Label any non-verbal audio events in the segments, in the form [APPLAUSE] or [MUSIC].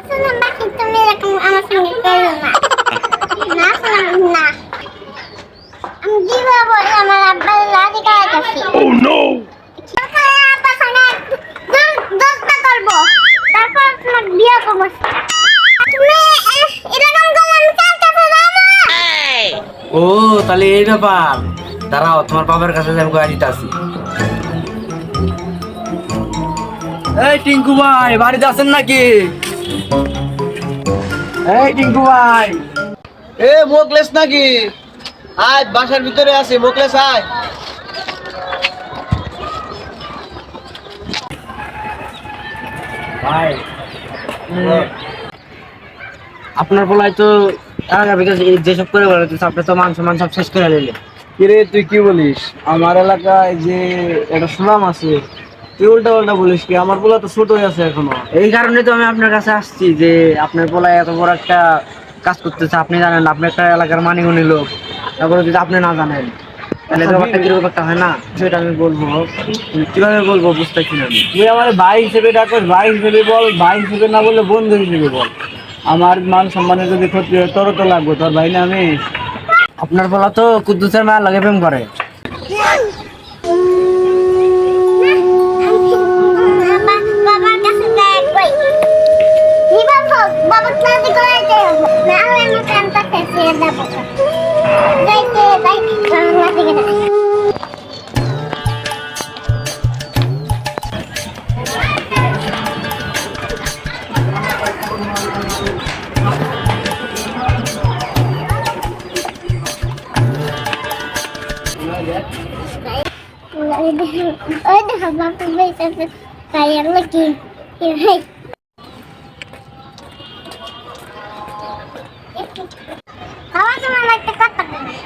আসলে বাকি তুমি এরকম আমার সঙ্গে করো না। না শোনাম না। আমি জীবনে আমার আব্বার রাজি করাইতেছি Oh no! তারপরে আব্বার সঙ্গে দোস্তা করব। তারপর তোমার বিয়ে করব। তুমি এরকম করলে আমি চাইতেছি ও তাহলে এই ব্যাপার। দাঁড়াও তোমার বাবার কাছে আমি গাড়ি আসি এই টিঙ্কু ভাই বাড়িতে আছেন নাকি? এই টিঙ্কু ভাই। এ মোকলেস নাকি? আয় বাসার ভিতরে আছে মোকলেস আয়। ভাই আপনার বলাই তো যেসব করে বেড়াতেছে আপনি তো মান সম্মান সব শেষ করে নিলেন। কিরে তুই কি বলিস? আমার এলাকায় যে একটা সুনাম আছে তুই উল্টা উল্টা বলিস কি? আমার বলা তো ছোটই আছে এখনও। এই কারণে তো আমি আপনার কাছে আসছি যে আপনার বলাই এত বড় একটা কাজ করতেছে। আপনি জানেন আপনি একটা এলাকার মানিগুনি লোক। তারপরে যদি আপনি না জানেন তাহলে আচ্ছা, ব্যাপারটা কীরকম একটা হয় না? সেটা আমি বলব। কীভাবে বলব বুঝতেছি না আমি। তুই আমার ভাই হিসেবে ডাকস ভাই হিসেবে বল ভাই হিসেবে না বলে বন্ধু হিসেবে বল। আমার মান সম্মানের যদি ক্ষতি হয় তোর তো লাগবে তোর ভাই না আমি। আপনার বলা তো কুদ্দুসের মায়ের লাগে প্রেম করে। ওই দেখো বাপু বেঁচে লাগি ভাই খাওয়া তোমার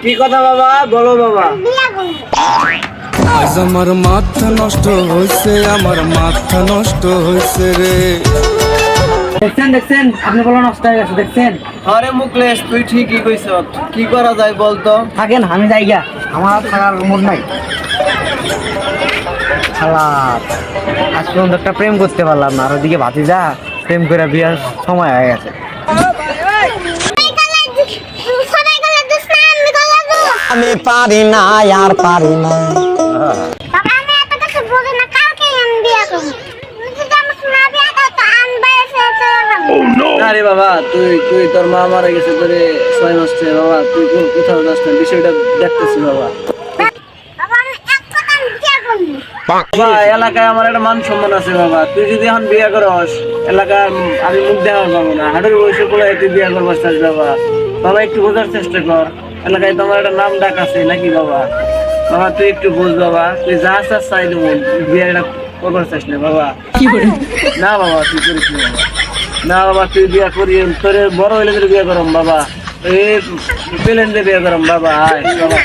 কি কথা বাবা? বলো আজ আমার মাথা নষ্ট হয়েছে আমার মাথা নষ্ট হয়েছে রে। দেখছেন দেখছেন? আপনি বলা নষ্ট হয়ে গেছে দেখছেন? আরে মুকলেশ তুই ঠিকই কইছ কি করা যায় বলতো? থাকেন আমি যাই গা আমার থাকার মুড নাই। খালাস আজ পর্যন্ত একটা প্রেম করতে পারলাম না। আর ওদিকে ভাতিজা প্রেম করে বিয়ার সময় হয়ে গেছে। আমি পারি না আর পারি না। Oh! আরে বাবা তুই তুই তোর মা মারা গেছে তোরে ছয় মাস বাবা তুই কোথাও যাস না বিষয়টা দেখতেছি বাবা আমি এক কথা আমি বিয়া বাবা এলাকায় আমার একটা মান সম্মান আছে বাবা। তুই যদি এখন বিয়ে করস এলাকার আমি মুখ দেখার পাবো না। হাটের বয়সে করে তুই বিয়ে করবার চাস বাবা। বাবা একটু বোঝার চেষ্টা কর। এলাকায় তোমার একটা নাম ডাক আছে নাকি বাবা? বাবা তুই একটু বোঝ বাবা। তুই যা চাস চাই দেবো। বিয়েটা করবার চাস না বাবা। না বাবা তুই করিস না বাবা। না বাবা তুই বিয়ে করি তোর বড় হইলে তোর বিয়ে করম বাবা। প্লেন দিয়ে বিয়ে করম বাবা আয় বাবা।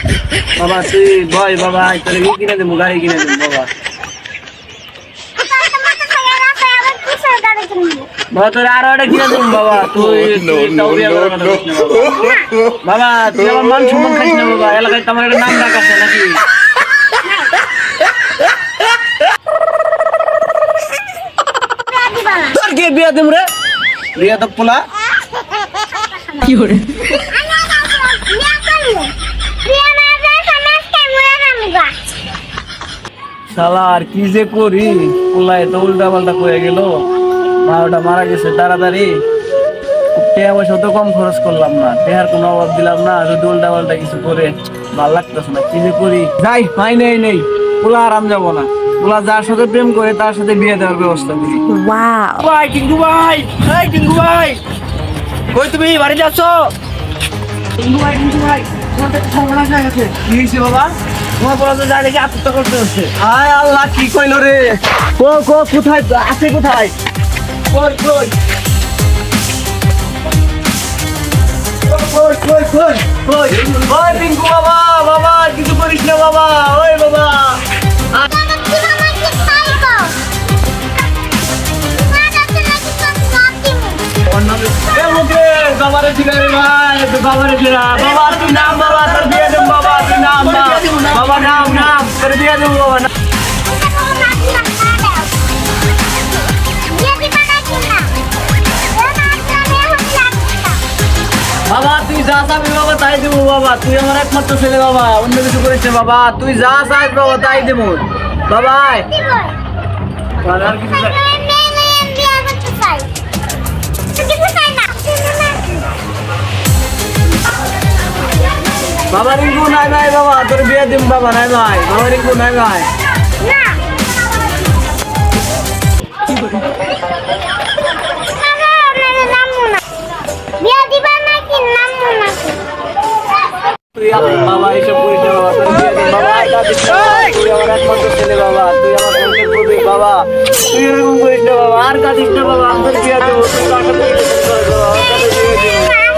বাবা তুই ভয় বাবা আয় তোর ই কিনে দেবো গাড়ি কিনে দেবো বাবা। বাবা তোর আরও একটা কিনে দেবো বাবা। তুই বাবা। তুই আমার মান সম্মান খাইস না বাবা। এলাকায় তো আমার একটা নাম ডাক আছে নাকি? [LAUGHS] তোর কে বিয়ে দেব রে? বিয়ে তো পোলা। আমি বিয়া শালা আর কি যে করি? পোলায় তো উল্টা পাল্টা করে গেল। বারোটা মারা গেছে তাড়াতাড়ি। টেয়া পয়সা তো কম খরচ করলাম না টেহার কোনো অভাব দিলাম না যদি উল্টা পাল্টা কিছু করে ভালো লাগতেছে না কি যে করি? যাই হয় নেই নেই পোলা আরাম যাব না। পোলা যার সাথে প্রেম করে তার সাথে বিয়ে দেওয়ার ব্যবস্থা করি। ভাই টিঙ্কু ভাই এই টিঙ্কু ভাই। কই তুমি বাড়িতে আছো? টিঙ্কু ভাই টিঙ্কু ভাই তোমার তো একটা সর্বনাশ হয়ে গেছে। কি হয়েছে বাবা? তোমার বলা তো যা আত্মহত্যা করতে হচ্ছে? আল্লাহ কি কইলো রে? কো কো কোথায়? আছে কোথায়? কই কই? কই কই কই কই? বাবা বাবা কিছু করিস না বাবা ওই বাবা। বাবারে দিগারে ভাই বাবারে দিরা বাবা তুই নাম বাবা তোর বিয়ে দেব বাবা তুই নাম বাবা নাম নাম তোর বিয়ে দেব বাবা নাম এটা কোনো নাচ না খাওয়া দাও বিয়ে দিবা নাকি না বাবা তুই যা চাবি বাবা তাই দেবো বাবা তুই আমার একমাত্র ছেলে বাবা অন্য কিছু করিস না বাবা তুই যা চাস বাবা তাই দেবো বাবা আয়। আর আর কিছু বাবা রিঙ্কু নাই ভাই বাবা তোর বিয়ে দিম বাবা নাই ভাই বাবা রিঙ্কু নাই ভাই না বাবা, আপনাদের নামবো না। বিয়ে দিবা নাকি নামবো নাকি তুই আমার বাবা এসব করিস না বাবা তোর বিয়ে দিম বাবা আর কাঁদিস না বাবা। তুই আমার একমাত্র ছেলে বাবা তুই আমার বন্ধু করবি বাবা তুই এরকম করিস না বাবা আর কাঁদিস না বাবা আমি তোর বিয়ে দেবো তুই কাকে বিয়ে দিবি বাবা আর কাকে বিয়ে দিবি